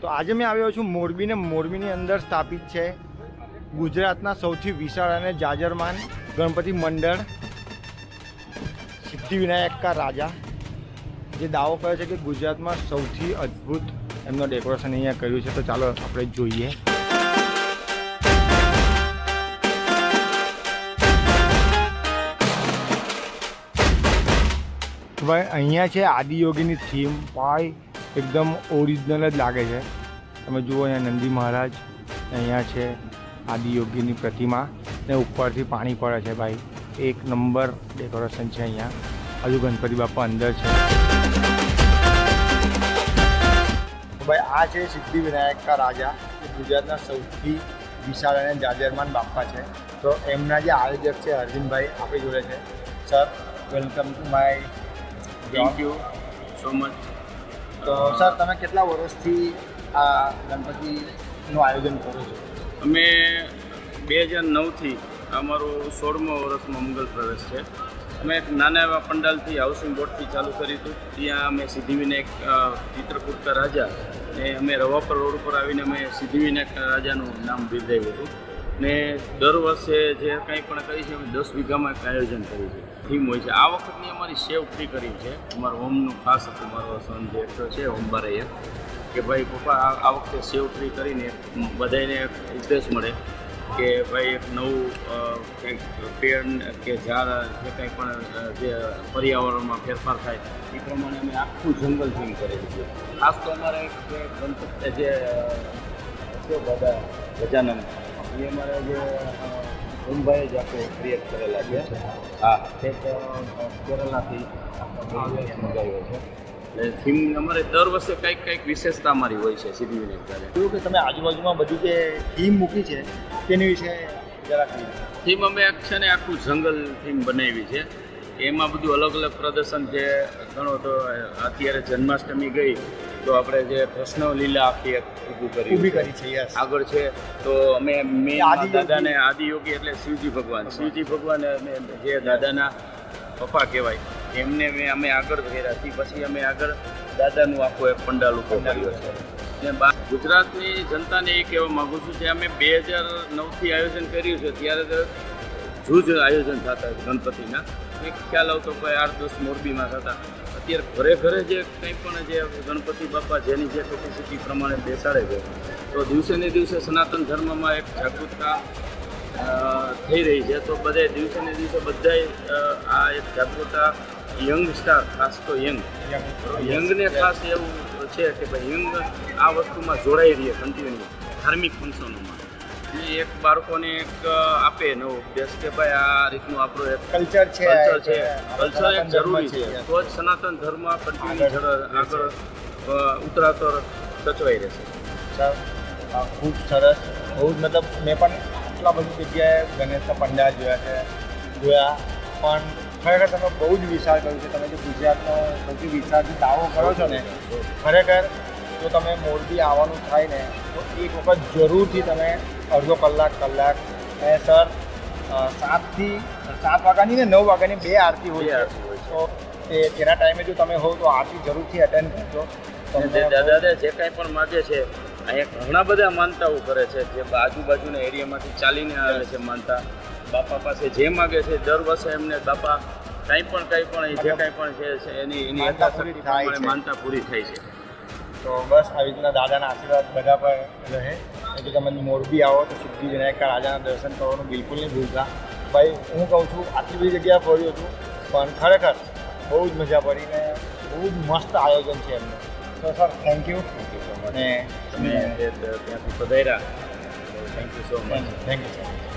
તો આજે મેં આવ્યો છું મોરબીને મોરબીની અંદર સ્થાપિત છે ગુજરાતના સૌથી વિશાળ અને જાજરમાન ગણપતિ મંડળ સિદ્ધિવિનાયક કા રાજા. જે દાવો કરે છે કે ગુજરાતમાં સૌથી અદ્ભુત એમનો ડેકોરેશન અહીંયા કર્યું છે. તો ચાલો આપણે જોઈએ. ભાઈ, અહીંયા છે આદિયોગીની થીમ ભાઈ, એકદમ ઓરિજિનલ જ લાગે છે. તમે જુઓ અહીંયા નંદી મહારાજ, અહીંયા છે આદિયોગીની પ્રતિમા. ને ઉપરથી પાણી પડે છે ભાઈ. એક નંબર ડેકોરેશન છે અહીંયા. હજુ ગણપતિ બાપા અંદર છે. ભાઈ, આ છે સિદ્ધિ વિનાયક કા રાજા. એ ગુજરાતના સૌથી વિશાળ અને જાજરમાન બાપા છે. તો એમના જે આયોજક છે અરવિંદભાઈ, આપણી જોડે છે. Sir welcome to my thank you so much તો સર તમે કેટલા વર્ષથી આ ગણપતિનું આયોજન કરો છો? અમે બે હજાર નવથી અમારું સોળમો વર્ષમાં મંગલ પ્રવેશ છે. અમે એક નાના એવા પંડાલથી હાઉસિંગ બોર્ડથી ચાલુ કર્યું હતું. ત્યાં અમે સિદ્ધિવિનાયક ચિત્રકૂટતા રાજા ને અમે રવાપર રોડ ઉપર આવીને અમે સિદ્ધિવિનાયક રાજાનું નામ બિરદાવ્યું હતું. ને દર વર્ષે જે કંઈ પણ કરી છે અમે દસ વીઘામાં એક આયોજન કર્યું છે. થીમ હોય છે. આ વખતની અમારી સેવ ફ્રી કરી છે. અમારું હોમનું ખાસ હતું. મારો સન જે એકટો છે હોમબારે એક કે ભાઈ, પપ્પા, આ વખતે સેવ ફ્રી કરીને બધાને ઉપદેશ મળે કે ભાઈ, એક નવું કંઈક પેડ કે ઝાડ, જે કંઈ પણ જે પર્યાવરણમાં ફેરફાર થાય, એ પ્રમાણે અમે આખું જંગલ થીમ કરેલું છે. ખાસ તો અમારે જે ગણપત જે બધા ગજાનંદ, એ અમારા જે અ, મુંબઈ જ આખું ક્રિએટ કરેલા છે. હા. તે કેરલાથી મંગાવ્યો છે. એટલે થીમ અમારે દર વર્ષે કંઈક કંઈક વિશેષતા અમારી હોય છે સિદ્ધિવિનાયક ત્યારે જોયું કે તમે આજુબાજુમાં બધી જે થીમ મૂકી છે તેની વિશે જરાક થીમ અમે એક છે ને આખું જંગલ થીમ બનાવી છે. એમાં બધું અલગ અલગ પ્રદર્શન છે. ઘણો તો અત્યારે જન્માષ્ટમી ગઈ. તો આપણે જે પ્રશ્ન લીલા આપી ઊભું કરી ઊભી કરી છે યસ આગળ છે તો અમે મેં. દાદાને આદિયોગી એટલે શિવજી ભગવાન શિવજી ભગવાન અને જે દાદાના પપ્પા કહેવાય. એમને મેં અમે આગળ કર્યા હતી પછી અમે આગળ દાદાનું આખું એક પંડાલ ઊભો કર્યો છે. ને બા ગુજરાતની જનતાને એ કહેવા માગું છું કે અમે બે હજાર નવથી આયોજન કર્યું છે. ત્યારે જૂજ આયોજન થતા ગણપતિના. એક ખ્યાલ આવતો કોઈ આઠ દસ મોરબીમાં થતા. અત્યારે ઘરે ઘરે જે કંઈ પણ જે ગણપતિ બાપા જેની જે કેપેસિટી પ્રમાણે બેસાડે છે, તો દિવસે ને દિવસે સનાતન ધર્મમાં એક જાગૃતતા થઈ રહી છે. તો બધે દિવસે ને દિવસે બધાય આ એક જાગૃતતા, યંગ સ્ટાર, ખાસ તો યંગ. યંગને ખાસ એવું છે કે ભાઈ યંગ આ વસ્તુમાં જોડાઈ રહીએ કન્ટિન્યુ ધાર્મિક ફંક્શનોમાં. એ એક બાળકોને એક આપે નવો ઉપદેશ કે ભાઈ આ રીતનું આપણું એક કલ્ચર છે કલ્ચર છે. કલ્ચર એક જરૂરી છે. તો જ સનાતન ધર્મ કન્ટિન્યુ આગળ ઉતરાતર સચવાઈ રહેશે. સર ખૂબ સરસ. બહુ જ મતલબ મેં પણ આટલા બધી જગ્યાએ ગણેશના પંડાલ જોયા છે જોયા. પણ ખરેખર તમે બહુ જ વિશાળ કર્યું છે. તમે જે ગુજરાતનો સૌથી વિશાળ દાવો કરો છો ને ખરેખર જો તમે મોરબી આવવાનું થાય ને તો એક વખત જરૂરથી તમે અડધો કલાક કલાક. અને સર સાતથી સાત વાગ્યાની ને નવ વાગ્યાની બે આરતી હોય આરતી હોય છે. તો તે તેના ટાઈમે જો તમે હોવ તો આરતી જરૂરથી અટેન્ડ કરજો. દાદા જે કાંઈ પણ માગે છે અહીંયા ઘણા બધા માનતાઓ કરે છે. જે આજુબાજુના એરિયામાંથી ચાલીને આવે છે માનતા. બાપા પાસે જે માગે છે દર વર્ષે એમને બાપા કાંઈ પણ કાંઈ પણ જે કાંઈ પણ છે એની એની માનતા યથાશક્તિ પ્રમાણે. માનતા પૂરી થાય છે. તો બસ આવી રીતના દાદાના આશીર્વાદ બધા પર રહે. જો તમે મોરબી આવો તો સિદ્ધિ વિનાયક રાજાના દર્શન કરવાનું બિલકુલ નહીં ભૂલતા. ભાઈ હું કહું છું આટલી બધી જગ્યાએ ફર્યો છું પણ ખરેખર બહુ જ મજા પડીને બહુ જ મસ્ત આયોજન છે એમનું. તો સર થેન્ક યુ અને તમે પધાર્યા thank you so much thank you sir